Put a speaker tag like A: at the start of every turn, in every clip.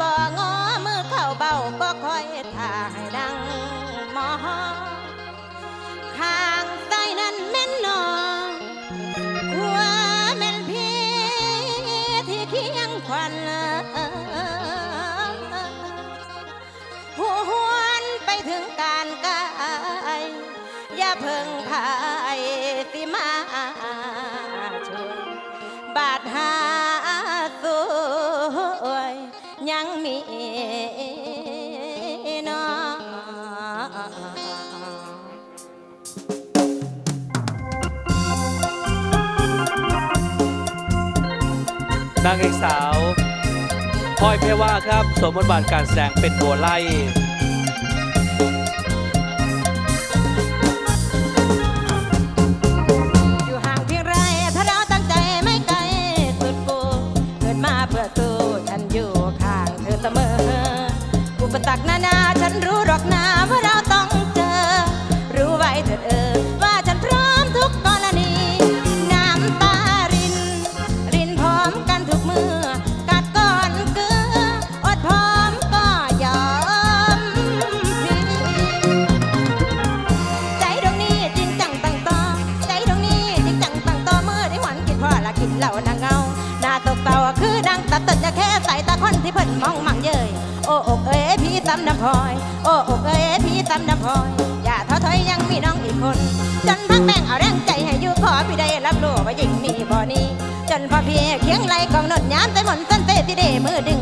A: บ่งอมือเข้าเบาบ่คอยท่าใดังหมอข้างใต้นั้นแม่นนองขัวแม่นพี่ที่เคียงควันหัวหวนไปถึงการกายอย่าเพิ่งพายสิมาช่วยบาดหา นา
B: งเอกสาวพลอยเพว่าครับสวมบทบาทการแสดงเป็นบัวไล่
A: อยู่ห่างเพียงไรถ้าเราตั้งใจไม่ไกลสุดกูเกิดมาเพื่อสู้ฉันอยู่ข้างเธอเสมออุปสรรคนานาฉันรู้หรอกนา ที่เพิ่นมองมั่งเย้ยโอ้อกเอ๋ยพี่ตำน้ำพลอยโอ้อกเอ๋ยพี่ตำน้ำพลอยอย่าท้อถอยยังมีน้องอีกคน จนพักแม่งเอาแรงใจให้อยู่ขอพี่ได้รับรู้ว่ายิ่งมีบ่อนี้ จนพอพี่เคียงไหลกองนดยามแต่หมนต้นเตที่เดมือดึง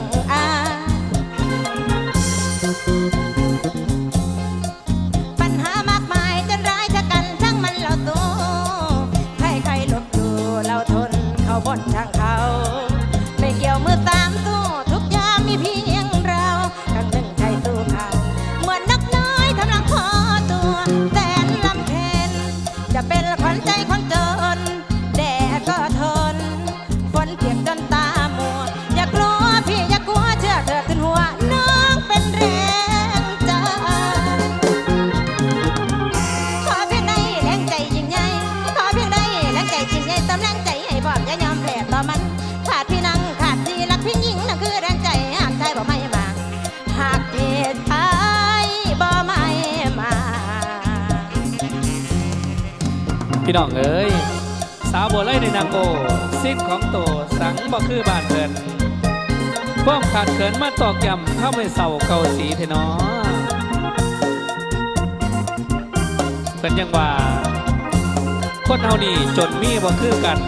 A: พี่น้องเอ้ย
B: สาวบัวไล่ในนางโกสิ้นของโตสังบ่คือบ้านเพินความขาดเขินมาตอกย้ำเข้าไปเสาเกาสีเทนอเป็นยังว่า คนเฮานี่จนมีบ่คือกัน